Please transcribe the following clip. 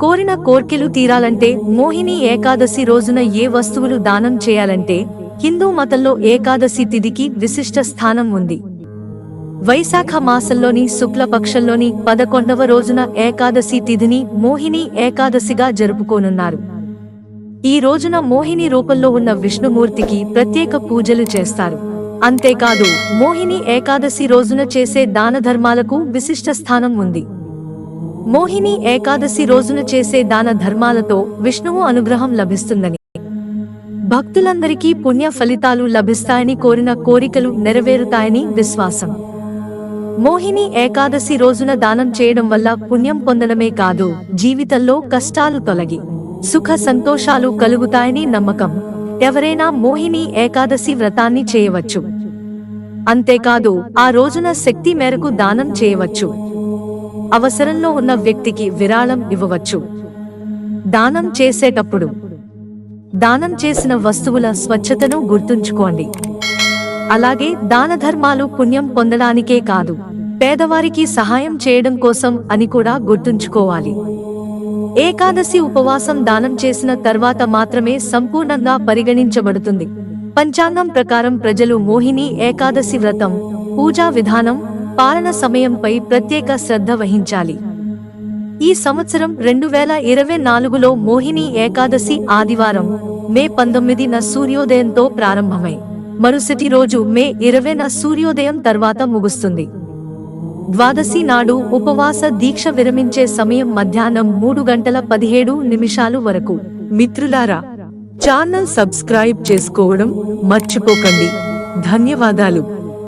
కోరిన కోర్కెలు తీరాలంటే మోహిని ఏకాదశి రోజున ఏ వస్తువులు దానం చేయాలంటే హిందూ మతంలో ఏకాదశి తిథికి విశిష్ట స్థానం ఉంది. వైశాఖ మాసంలోని శుక్లపక్షంలోని పదకొండవ రోజున ఏకాదశి తిథిని మోహిని ఏకాదశిగా జరుపుకోనున్నారు. ఈ రోజున మోహిని రూపంలో ఉన్న విష్ణుమూర్తికి ప్రత్యేక పూజలు చేస్తారు. అంతేకాదు మోహిని ఏకాదశి రోజున చేసే దాన ధర్మాలకు విశిష్ట స్థానం ఉంది. మోహిని ఏకాదశి రోజున చేసే దాన ధర్మాలతో విష్ణువు అనుగ్రహం లభిస్తుందని. భక్తులందరికీ పుణ్య ఫలితాలు లభిస్తాయని కోరిన కోరికలు నెరవేరుతాయని విశ్వాసం. మోహిని ఏకాదశి రోజున దానం చేయడం వల్ల పుణ్యం పొందడమే కాదు జీవితంలో కష్టాలు తొలగి సుఖ సంతోషాలు కలుగుతాయని నమ్మకం. ఎవరైనా మోహిని ఏకాదశి వ్రతాన్ని చేయవచ్చు. అంతేకాదు ఆ రోజున శక్తి మేరకు దానం చేయవచ్చు. అవసరంలో ఉన్న వ్యక్తికి విరాళం ఇవ్వవచ్చు. దానం చేసేటప్పుడు దానం చేసిన వస్తువుల స్వచ్ఛతను గుర్తుంచుకోండి. అలాగే దాన ధర్మాలు పుణ్యం పొందడానికే కాదు పేదవారికి సహాయం చేయడం కోసం అని కూడా గుర్తుంచుకోవాలి. ఏకాదశి ఉపవాసం దానం చేసిన తర్వాత మాత్రమే సంపూర్ణంగా పరిగణించబడుతుంది. పంచాంగం ప్రకారం ప్రజలు మోహిని ఏకాదశి వ్రతం పూజా విధానం పాలన సమయంపై ప్రత్యేక శ్రద్ధ వహించాలి. ఈ సంవత్సరం రెండు వేల ఇరవై నాలుగులో మోహిని ఏకాదశి ఆదివారం మే పంతొమ్మిదిన సూర్యోదయంతో ప్రారంభమై మరుసటి రోజు మే ఇరవైన సూర్యోదయం తర్వాత ముగుస్తుంది. ద్వాదశి నాడు ఉపవాస దీక్ష విరమించే సమయం మధ్యాహ్నం మూడు గంటల పదిహేడు నిమిషాలు వరకు. మిత్రులారా ఛానల్ సబ్స్క్రైబ్ చేసుకోవడం మర్చిపోకండి. ధన్యవాదాలు.